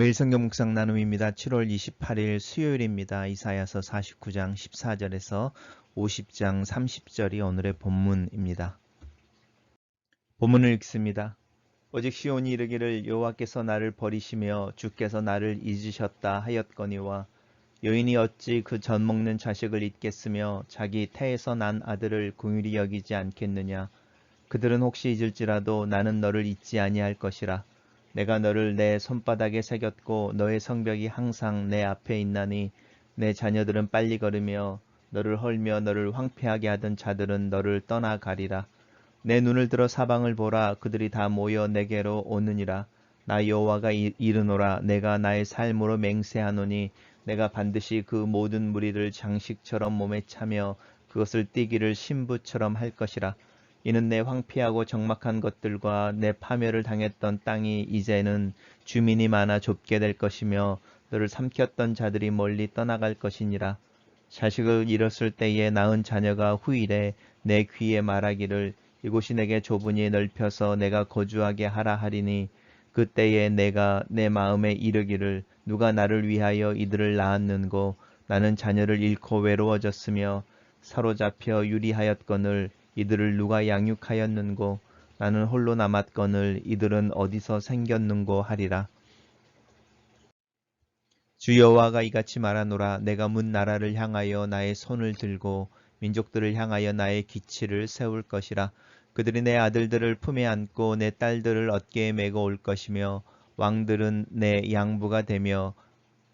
매일 성경 묵상 나눔입니다. 7월 28일 수요일입니다. 이사야서 49장 14절에서 50장 30절이 오늘의 본문입니다. 본문을 읽습니다. 오직 시온이 이르기를 여호와께서 나를 버리시며 주께서 나를 잊으셨다 하였거니와 여인이 어찌 그전 먹는 자식을 잊겠으며 자기 태에서 난 아들을 궁휼히 여기지 않겠느냐 그들은 혹시 잊을지라도 나는 너를 잊지 아니할 것이라 내가 너를 내 손바닥에 새겼고 너의 성벽이 항상 내 앞에 있나니 내 자녀들은 빨리 걸으며 너를 헐며 너를 황폐하게 하던 자들은 너를 떠나가리라. 내 눈을 들어 사방을 보라 그들이 다 모여 내게로 오느니라. 나 여호와가 이르노라 내가 나의 삶으로 맹세하노니 내가 반드시 그 모든 무리를 장식처럼 몸에 차며 그것을 띠기를 신부처럼 할 것이라. 이는 내 황폐하고 적막한 것들과 내 파멸을 당했던 땅이 이제는 주민이 많아 좁게 될 것이며 너를 삼켰던 자들이 멀리 떠나갈 것이니라. 자식을 잃었을 때에 낳은 자녀가 후일에 내 귀에 말하기를 이곳이 내게 좁으니 넓혀서 내가 거주하게 하라 하리니 그때에 내가 내 마음에 이르기를 누가 나를 위하여 이들을 낳았는고 나는 자녀를 잃고 외로워졌으며 사로잡혀 유리하였거늘 이들을 누가 양육하였는고 나는 홀로 남았거늘 이들은 어디서 생겼는고 하리라. 주 여호와가 이같이 말하노라 내가 문 나라를 향하여 나의 손을 들고 민족들을 향하여 나의 기치를 세울 것이라 그들이 내 아들들을 품에 안고 내 딸들을 어깨에 메고 올 것이며 왕들은 내 양부가 되며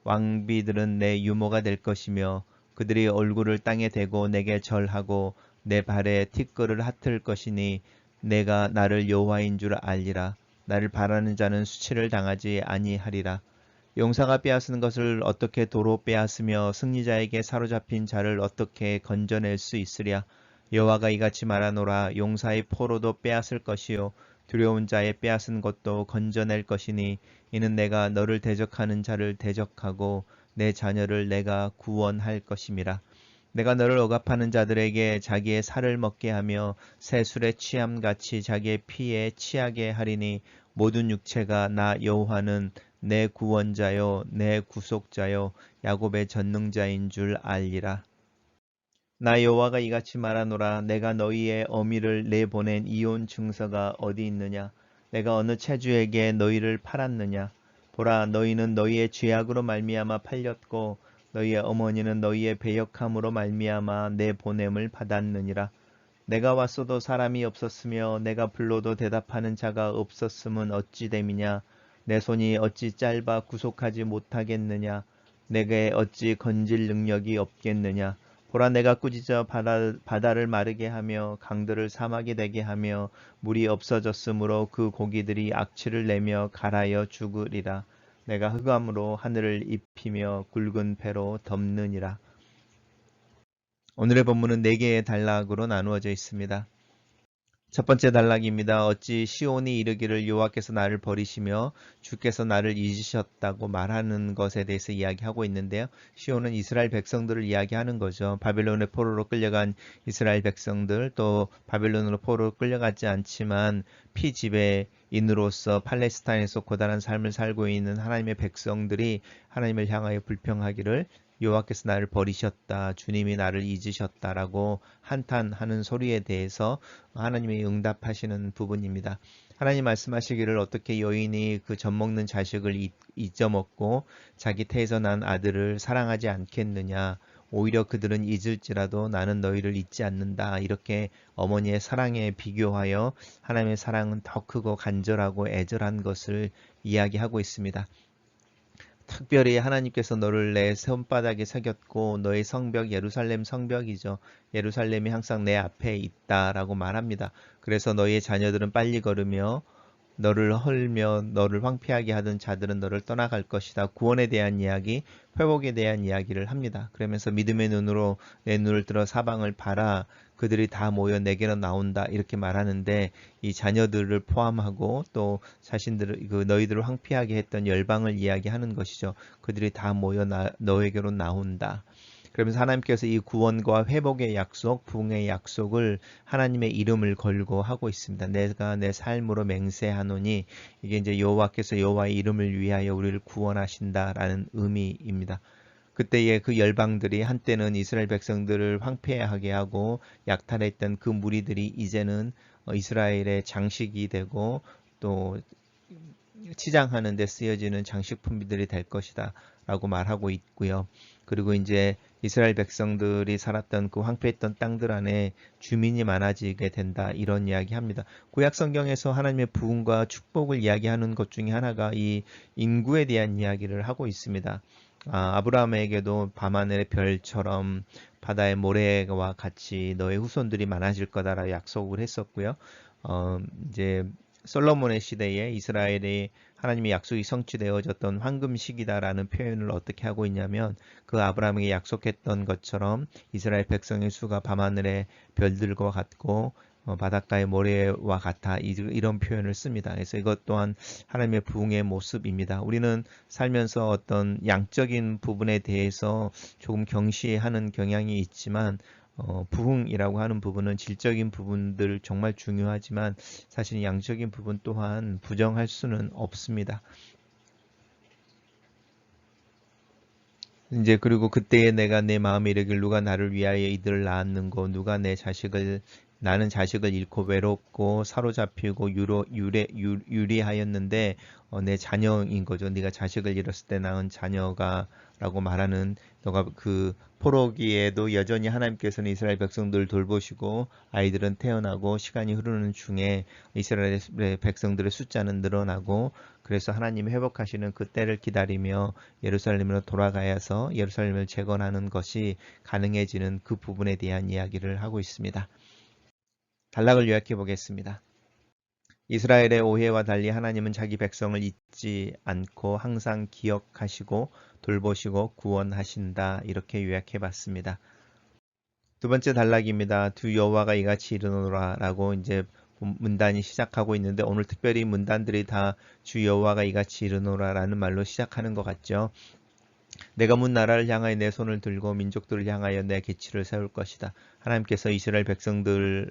왕비들은 내 유모가 될 것이며 그들이 얼굴을 땅에 대고 내게 절하고 내 발에 티끌을 핫을 것이니 내가 나를 여호와인 줄 알리라. 나를 바라는 자는 수치를 당하지 아니하리라. 용사가 빼앗은 것을 어떻게 도로 빼앗으며 승리자에게 사로잡힌 자를 어떻게 건져낼 수 있으랴. 여호와가 이같이 말하노라 용사의 포로도 빼앗을 것이요 두려운 자의 빼앗은 것도 건져낼 것이니 이는 내가 너를 대적하는 자를 대적하고 내 자녀를 내가 구원할 것임이라. 내가 너를 억압하는 자들에게 자기의 살을 먹게 하며 새술의 취함같이 자기의 피에 취하게 하리니 모든 육체가 나 여호와는 내 구원자요 내 구속자요 야곱의 전능자인 줄 알리라. 나 여호와가 이같이 말하노라. 내가 너희의 어미를 내보낸 이혼 증서가 어디 있느냐? 내가 어느 체주에게 너희를 팔았느냐? 보라 너희는 너희의 죄악으로 말미암아 팔렸고 너희의 어머니는 너희의 배역함으로 말미암아 내 보냄을 받았느니라. 내가 왔어도 사람이 없었으며 내가 불러도 대답하는 자가 없었음은 어찌 됨이냐. 내 손이 어찌 짧아 구속하지 못하겠느냐. 내게 어찌 건질 능력이 없겠느냐. 보라 내가 꾸짖어 바다, 바다를 마르게 하며 강들을 사막이 되게 하며 물이 없어졌으므로 그 고기들이 악취를 내며 갈아여 죽으리라. 내가 흑암으로 하늘을 입히며 굵은 배로 덮느니라. 오늘의 본문은 네 개의 단락으로 나누어져 있습니다. 첫 번째 단락입니다. 어찌 시온이 이르기를 여호와께서 나를 버리시며 주께서 나를 잊으셨다고 말하는 것에 대해서 이야기하고 있는데요. 시온은 이스라엘 백성들을 이야기하는 거죠. 바벨론의 포로로 끌려간 이스라엘 백성들 또 바벨론으로 포로로 끌려가지 않지만 피지배인으로서 팔레스타인에서 고단한 삶을 살고 있는 하나님의 백성들이 하나님을 향하여 불평하기를 여호와께서 나를 버리셨다. 주님이 나를 잊으셨다라고 한탄하는 소리에 대해서 하나님이 응답하시는 부분입니다. 하나님 말씀하시기를 어떻게 여인이 그 젖 먹는 자식을 잊어먹고 자기 태에서 난 아들을 사랑하지 않겠느냐. 오히려 그들은 잊을지라도 나는 너희를 잊지 않는다. 이렇게 어머니의 사랑에 비교하여 하나님의 사랑은 더 크고 간절하고 애절한 것을 이야기하고 있습니다. 특별히 하나님께서 너를 내 손바닥에 새겼고 너의 성벽 예루살렘 성벽이죠. 예루살렘이 항상 내 앞에 있다라고 말합니다. 그래서 너의 자녀들은 빨리 걸으며 너를 헐며 너를 황폐하게 하던 자들은 너를 떠나갈 것이다. 구원에 대한 이야기, 회복에 대한 이야기를 합니다. 그러면서 믿음의 눈으로 내 눈을 들어 사방을 봐라. 그들이 다 모여 내게로 나온다. 이렇게 말하는데 이 자녀들을 포함하고 또 자신들을 그 너희들을 황폐하게 했던 열방을 이야기하는 것이죠. 그들이 다 모여 나, 너에게로 나온다. 그러면서 하나님께서 이 구원과 회복의 약속, 부흥의 약속을 하나님의 이름을 걸고 하고 있습니다. 내가 내 삶으로 맹세하노니 이게 이제 여호와께서 여호와의 이름을 위하여 우리를 구원하신다라는 의미입니다. 그때의 그 열방들이 한때는 이스라엘 백성들을 황폐하게 하고 약탈했던 그 무리들이 이제는 어, 이스라엘의 장식이 되고 또 치장하는 데 쓰여지는 장식품들이 될 것이다 라고 말하고 있고요. 그리고 이제 이스라엘 백성들이 살았던 그 황폐했던 땅들 안에 주민이 많아지게 된다 이런 이야기 합니다. 구약 성경에서 하나님의 부흥과 축복을 이야기하는 것 중에 하나가 이 인구에 대한 이야기를 하고 있습니다. 아, 아브라함에게도 밤하늘의 별처럼 바다의 모래와 같이 너의 후손들이 많아질 거다라 약속을 했었고요. 어, 이제 솔로몬의 시대에 이스라엘이 하나님의 약속이 성취되어졌던 황금 시기다라는 표현을 어떻게 하고 있냐면 그 아브라함에게 약속했던 것처럼 이스라엘 백성의 수가 밤하늘의 별들과 같고 어, 바닷가의 모래와 같아 이런 표현을 씁니다. 그래서 이것 또한 하나님의 부흥의 모습입니다. 우리는 살면서 어떤 양적인 부분에 대해서 조금 경시하는 경향이 있지만 어, 부흥이라고 하는 부분은 질적인 부분들 정말 중요하지만 사실 양적인 부분 또한 부정할 수는 없습니다. 이제 그리고 그때에 내가 내 마음에 이르길 누가 나를 위하여 이들을 낳았는고 누가 내 자식을 나는 자식을 잃고 외롭고 사로잡히고 유로, 유래, 유, 유리하였는데 어, 내 자녀인 거죠. 네가 자식을 잃었을 때 낳은 자녀가 라고 말하는 너가 그 포로기에도 여전히 하나님께서는 이스라엘 백성들을 돌보시고 아이들은 태어나고 시간이 흐르는 중에 이스라엘 백성들의 숫자는 늘어나고 그래서 하나님이 회복하시는 그 때를 기다리며 예루살렘으로 돌아가야서 예루살렘을 재건하는 것이 가능해지는 그 부분에 대한 이야기를 하고 있습니다. 단락을 요약해 보겠습니다. 이스라엘의 오해와 달리 하나님은 자기 백성을 잊지 않고 항상 기억하시고 돌보시고 구원하신다. 이렇게 요약해 봤습니다. 두 번째 단락입니다. 두 여호와가 이같이 이르노라 라고 이제 문단이 시작하고 있는데 오늘 특별히 문단들이 다 주 여호와가 이같이 이르노라 라는 말로 시작하는 것 같죠. 내가 문 나라를 향하여 내 손을 들고 민족들을 향하여 내 계치를 세울 것이다. 하나님께서 이스라엘 백성들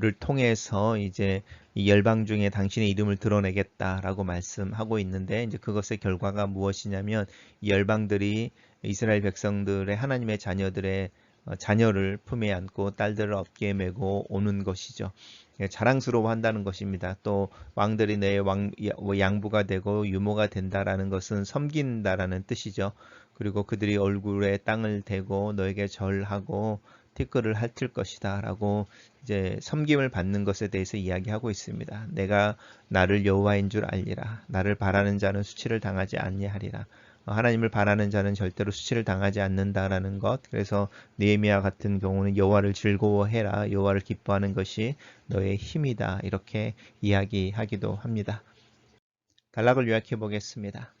를 통해서 이제 이 열방 중에 당신의 이름을 드러내겠다라고 말씀하고 있는데 이제 그것의 결과가 무엇이냐면 이 열방들이 이스라엘 백성들의 하나님의 자녀들의 어, 자녀를 품에 안고 딸들을 어깨에 메고 오는 것이죠. 예, 자랑스러워 한다는 것입니다. 또 왕들이 내 왕, 뭐 양부가 되고 유모가 된다라는 것은 섬긴다라는 뜻이죠. 그리고 그들이 얼굴에 땅을 대고 너에게 절하고 티끌을 핥을 것이다 라고 이제 섬김을 받는 것에 대해서 이야기하고 있습니다. 내가 나를 여호와인 줄 알리라. 나를 바라는 자는 수치를 당하지 아니하리라. 어, 하나님을 바라는 자는 절대로 수치를 당하지 않는다라는 것. 그래서 느헤미야 같은 경우는 여호와를 즐거워해라. 여호와를 기뻐하는 것이 너의 힘이다. 이렇게 이야기하기도 합니다. 단락을 요약해 보겠습니다.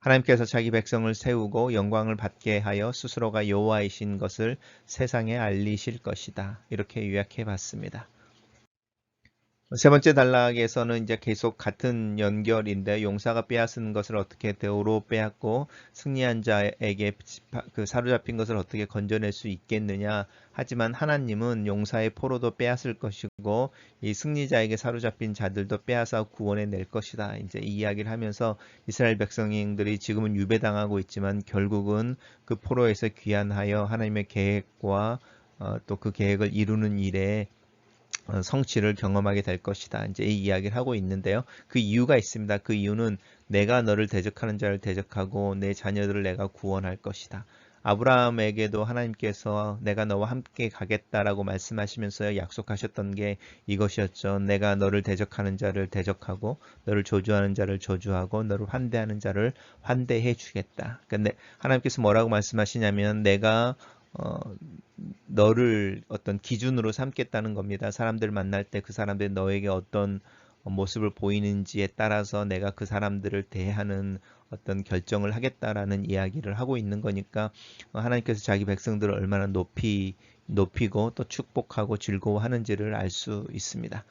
하나님께서 자기 백성을 세우고 영광을 받게 하여 스스로가 여호와이신 것을 세상에 알리실 것이다. 이렇게 요약해 봤습니다. 세 번째 단락에서는 이제 계속 같은 연결인데 용사가 빼앗은 것을 어떻게 대우로 빼앗고 승리한 자에게 그 사로잡힌 것을 어떻게 건져낼 수 있겠느냐. 하지만 하나님은 용사의 포로도 빼앗을 것이고 이 승리자에게 사로잡힌 자들도 빼앗아 구원해 낼 것이다. 이제 이 이야기를 하면서 이스라엘 백성들이 지금은 유배당하고 있지만 결국은 그 포로에서 귀환하여 하나님의 계획과 어, 또 그 계획을 이루는 일에 어, 성취를 경험하게 될 것이다. 이제 이 이야기를 하고 있는데요. 그 이유가 있습니다. 그 이유는 내가 너를 대적하는 자를 대적하고 내 자녀들을 내가 구원할 것이다. 아브라함에게도 하나님께서 내가 너와 함께 가겠다라고 말씀하시면서 약속하셨던 게 이것이었죠. 내가 너를 대적하는 자를 대적하고 너를 조주하는 자를 조주하고 너를 환대하는 자를 환대해 주겠다. 근데 하나님께서 뭐라고 말씀하시냐면 내가 어, 너를 어떤 기준으로 삼겠다는 겁니다. 사람들 만날 때 그 사람들이 너에게 어떤 모습을 보이는지에 따라서 내가 그 사람들을 대하는 어떤 결정을 하겠다라는 이야기를 하고 있는 거니까 하나님께서 자기 백성들을 얼마나 높이 높이고 또 축복하고 즐거워하는지를 알 수 있습니다.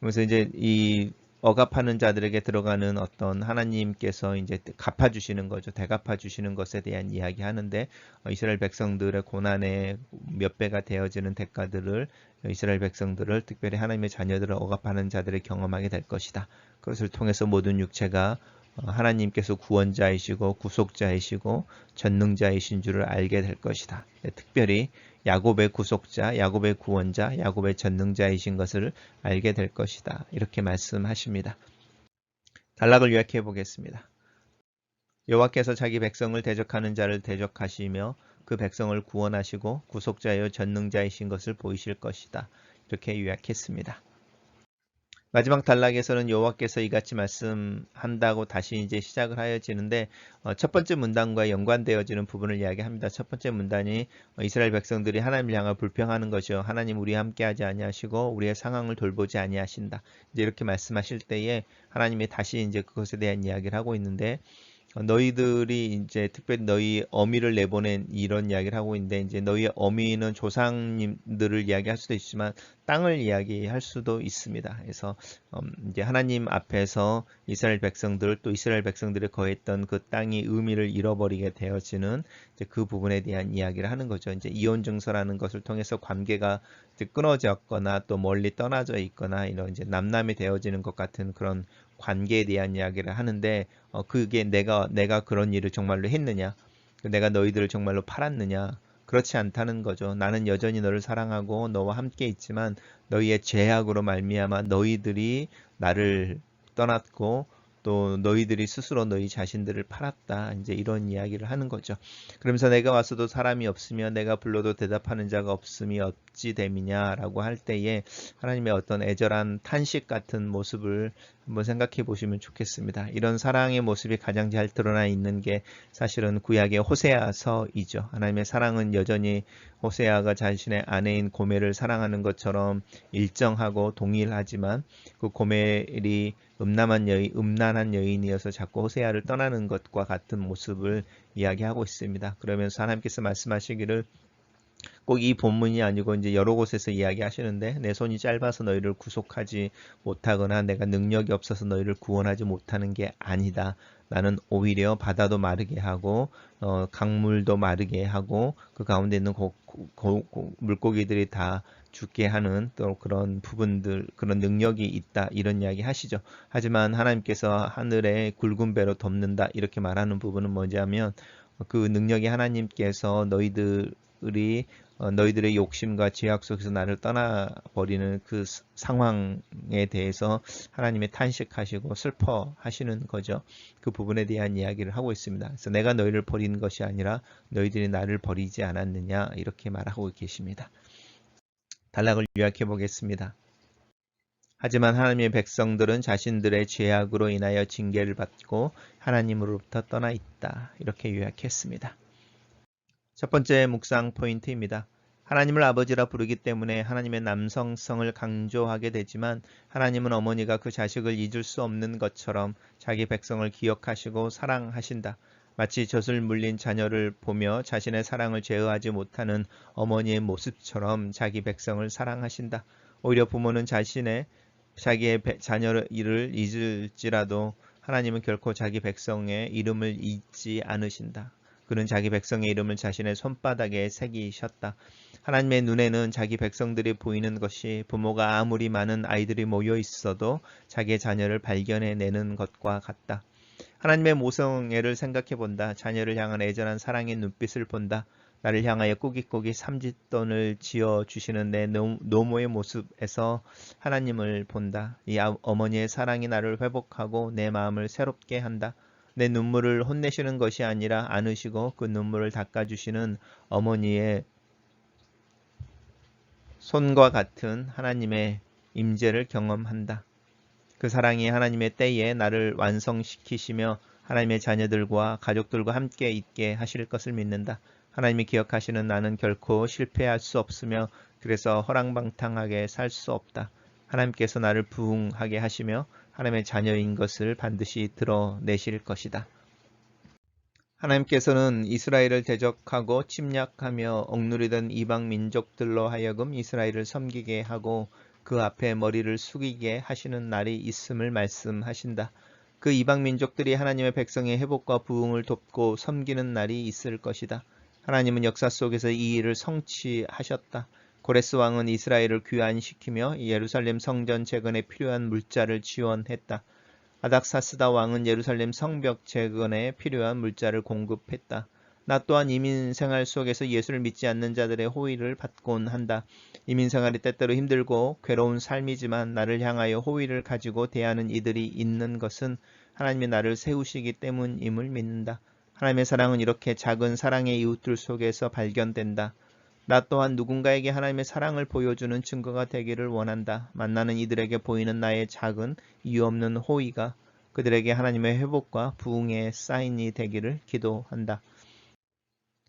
그래서 이제 이 억압하는 자들에게 들어가는 어떤 하나님께서 이제 갚아주시는 거죠. 대갚아 주시는 것에 대한 이야기 하는데 어, 이스라엘 백성들의 고난의 몇 배가 되어지는 대가들을 이스라엘 백성들을 특별히 하나님의 자녀들을 억압하는 자들을 경험하게 될 것이다. 그것을 통해서 모든 육체가 어, 하나님께서 구원자이시고 구속자이시고 전능자이신 줄을 알게 될 것이다. 네, 특별히 야곱의 구속자, 야곱의 구원자, 야곱의 전능자이신 것을 알게 될 것이다. 이렇게 말씀하십니다. 단락을 요약해 보겠습니다. 여호와께서 자기 백성을 대적하는 자를 대적하시며 그 백성을 구원하시고 구속자여 전능자이신 것을 보이실 것이다. 이렇게 요약했습니다. 마지막 단락에서는 여호와께서 이같이 말씀한다고 다시 이제 시작을 하여지는데 어, 첫 번째 문단과 연관되어지는 부분을 이야기합니다. 첫 번째 문단이 어, 이스라엘 백성들이 하나님을 향해 불평하는 것이요 하나님 우리 함께하지 아니하시고 우리의 상황을 돌보지 아니하신다. 이제 이렇게 말씀하실 때에 하나님이 다시 이제 그것에 대한 이야기를 하고 있는데 너희들이 이제 특별히 너희 어미를 내보낸 이런 이야기를 하고 있는데 이제 너희의 어미는 조상님들을 이야기할 수도 있지만 땅을 이야기할 수도 있습니다. 그래서 음 이제 하나님 앞에서 이스라엘 백성들 또 이스라엘 백성들이 거했던 그 땅이 의미를 잃어버리게 되어지는 이제 그 부분에 대한 이야기를 하는 거죠. 이제 이혼 증서라는 것을 통해서 관계가 끊어졌거나 또 멀리 떠나져 있거나 이런 이제 남남이 되어지는 것 같은 그런 관계에 대한 이야기를 하는데 어, 그게 내가 내가 그런 일을 정말로 했느냐 내가 너희들을 정말로 팔았느냐 그렇지 않다는 거죠. 나는 여전히 너를 사랑하고 너와 함께 있지만 너희의 죄악으로 말미암아 너희들이 나를 떠났고 또 너희들이 스스로 너희 자신들을 팔았다. 이제 이런 이야기를 하는 거죠. 그러면서 내가 와서도 사람이 없으면 내가 불러도 대답하는 자가 없음이 어찌 됨이냐라고 할 때에 하나님의 어떤 애절한 탄식 같은 모습을 한번 생각해 보시면 좋겠습니다. 이런 사랑의 모습이 가장 잘 드러나 있는 게 사실은 구약의 호세아서이죠. 하나님의 사랑은 여전히 호세아가 자신의 아내인 고멜을 사랑하는 것처럼 일정하고 동일하지만 그 고멜이 음란한 여인, 음란한 여인이어서 자꾸 호세아를 떠나는 것과 같은 모습을 이야기하고 있습니다. 그러면서 하나님께서 말씀하시기를 꼭 이 본문이 아니고 이제 여러 곳에서 이야기하시는데 내 손이 짧아서 너희를 구속하지 못하거나 내가 능력이 없어서 너희를 구원하지 못하는 게 아니다. 나는 오히려 바다도 마르게 하고 어, 강물도 마르게 하고 그 가운데 있는 고, 고, 고, 물고기들이 다 죽게 하는 또 그런 부분들 그런 능력이 있다 이런 이야기 하시죠. 하지만 하나님께서 하늘에 굵은 배로 덮는다 이렇게 말하는 부분은 뭐냐면 그 능력이 하나님께서 너희들이 어, 너희들의 욕심과 죄악 속에서 나를 떠나버리는 그 상황에 대해서 하나님의 탄식하시고 슬퍼하시는 거죠. 그 부분에 대한 이야기를 하고 있습니다. 그래서 내가 너희를 버리는 것이 아니라 너희들이 나를 버리지 않았느냐 이렇게 말하고 계십니다. 단락을 요약해 보겠습니다. 하지만 하나님의 백성들은 자신들의 죄악으로 인하여 징계를 받고 하나님으로부터 떠나 있다. 이렇게 요약했습니다. 첫 번째 묵상 포인트입니다. 하나님을 아버지라 부르기 때문에 하나님의 남성성을 강조하게 되지만 하나님은 어머니가 그 자식을 잊을 수 없는 것처럼 자기 백성을 기억하시고 사랑하신다. 마치 젖을 물린 자녀를 보며 자신의 사랑을 제어하지 못하는 어머니의 모습처럼 자기 백성을 사랑하신다. 오히려 부모는 자신의 자기의 자녀를 잊을지라도 하나님은 결코 자기 백성의 이름을 잊지 않으신다. 그는 자기 백성의 이름을 자신의 손바닥에 새기셨다. 하나님의 눈에는 자기 백성들이 보이는 것이 부모가 아무리 많은 아이들이 모여 있어도 자기의 자녀를 발견해내는 것과 같다. 하나님의 모성애를 생각해 본다. 자녀를 향한 애절한 사랑의 눈빛을 본다. 나를 향하여 꾸깃꾸깃 삼짓돈을 지어 주시는 내 노모의 모습에서 하나님을 본다. 이 아, 어머니의 사랑이 나를 회복하고 내 마음을 새롭게 한다. 내 눈물을 혼내시는 것이 아니라 안으시고 그 눈물을 닦아주시는 어머니의 손과 같은 하나님의 임재를 경험한다. 그 사랑이 하나님의 때에 나를 완성시키시며 하나님의 자녀들과 가족들과 함께 있게 하실 것을 믿는다. 하나님이 기억하시는 나는 결코 실패할 수 없으며 그래서 허랑방탕하게 살 수 없다. 하나님께서 나를 부흥하게 하시며 하나님의 자녀인 것을 반드시 드러내실 것이다. 하나님께서는 이스라엘을 대적하고 침략하며 억누리던 이방 민족들로 하여금 이스라엘을 섬기게 하고 그 앞에 머리를 숙이게 하시는 날이 있음을 말씀하신다. 그 이방 민족들이 하나님의 백성의 회복과 부흥을 돕고 섬기는 날이 있을 것이다. 하나님은 역사 속에서 이 일을 성취하셨다. 고레스 왕은 이스라엘을 귀환시키며 예루살렘 성전 재건에 필요한 물자를 지원했다. 아닥사스다 왕은 예루살렘 성벽 재건에 필요한 물자를 공급했다. 나 또한 이민 생활 속에서 예수를 믿지 않는 자들의 호의를 받곤 한다. 이민 생활이 때때로 힘들고 괴로운 삶이지만 나를 향하여 호의를 가지고 대하는 이들이 있는 것은 하나님의 나를 세우시기 때문임을 믿는다. 하나님의 사랑은 이렇게 작은 사랑의 이웃들 속에서 발견된다. 나 또한 누군가에게 하나님의 사랑을 보여주는 증거가 되기를 원한다. 만나는 이들에게 보이는 나의 작은 이유 없는 호의가 그들에게 하나님의 회복과 부흥의 사인이 되기를 기도한다.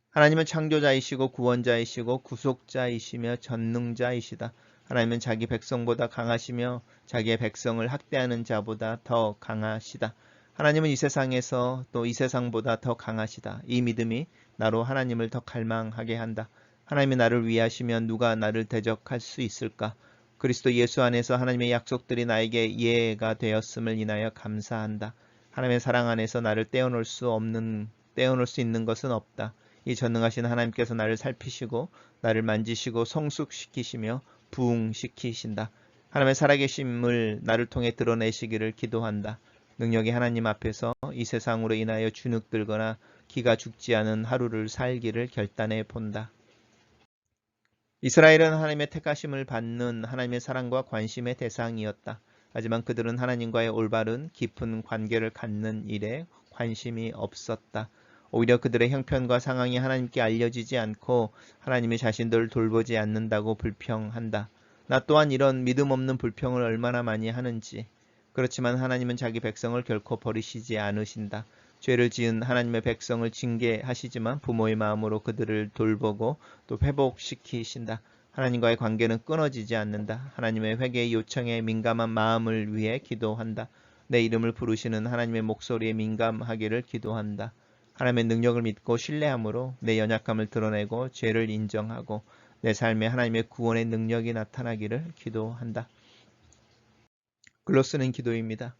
하나님은 창조자이시고 구원자이시고 구속자이시며 전능자이시다. 하나님은 자기 백성보다 강하시며 자기의 백성을 학대하는 자보다 더 강하시다. 하나님은 이 세상에서 또 이 세상보다 더 강하시다. 이 믿음이 나로 하나님을 더 갈망하게 한다. 하나님이 나를 위하시면 누가 나를 대적할 수 있을까? 그리스도 예수 안에서 하나님의 약속들이 나에게 이해가 되었음을 인하여 감사한다. 하나님의 사랑 안에서 나를 떼어놓을 수 없는 떼어놓을 수 있는 것은 없다. 이 전능하신 하나님께서 나를 살피시고 나를 만지시고 성숙시키시며 부흥시키신다. 하나님의 살아계심을 나를 통해 드러내시기를 기도한다. 능력이 하나님 앞에서 이 세상으로 인하여 주눅들거나 기가 죽지 않은 하루를 살기를 결단해 본다. 이스라엘은 하나님의 택하심을 받는 하나님의 사랑과 관심의 대상이었다. 하지만 그들은 하나님과의 올바른 깊은 관계를 갖는 일에 관심이 없었다. 오히려 그들의 형편과 상황이 하나님께 알려지지 않고 하나님이 자신들을 돌보지 않는다고 불평한다. 나 또한 이런 믿음 없는 불평을 얼마나 많이 하는지. 그렇지만 하나님은 자기 백성을 결코 버리시지 않으신다. 죄를 지은 하나님의 백성을 징계하시지만 부모의 마음으로 그들을 돌보고 또 회복시키신다. 하나님과의 관계는 끊어지지 않는다. 하나님의 회개의 요청에 민감한 마음을 위해 기도한다. 내 이름을 부르시는 하나님의 목소리에 민감하기를 기도한다. 하나님의 능력을 믿고 신뢰함으로 내 연약함을 드러내고 죄를 인정하고 내 삶에 하나님의 구원의 능력이 나타나기를 기도한다. 글로 쓰는 기도입니다.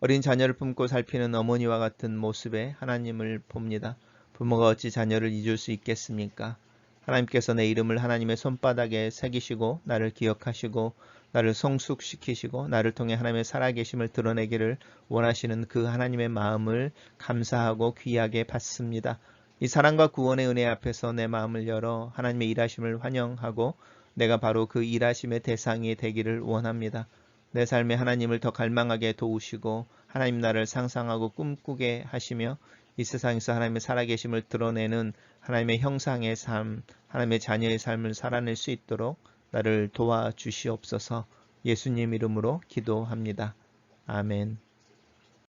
어린 자녀를 품고 살피는 어머니와 같은 모습에 하나님을 봅니다. 부모가 어찌 자녀를 잊을 수 있겠습니까? 하나님께서 내 이름을 하나님의 손바닥에 새기시고 나를 기억하시고 나를 성숙시키시고 나를 통해 하나님의 살아계심을 드러내기를 원하시는 그 하나님의 마음을 감사하고 귀하게 받습니다. 이 사랑과 구원의 은혜 앞에서 내 마음을 열어 하나님의 일하심을 환영하고 내가 바로 그 일하심의 대상이 되기를 원합니다. 내 삶에 하나님을 더 갈망하게 도우시고 하나님 나를 상상하고 꿈꾸게 하시며 이 세상에서 하나님의 살아계심을 드러내는 하나님의 형상의 삶, 하나님의 자녀의 삶을 살아낼 수 있도록 나를 도와주시옵소서 예수님 이름으로 기도합니다. 아멘.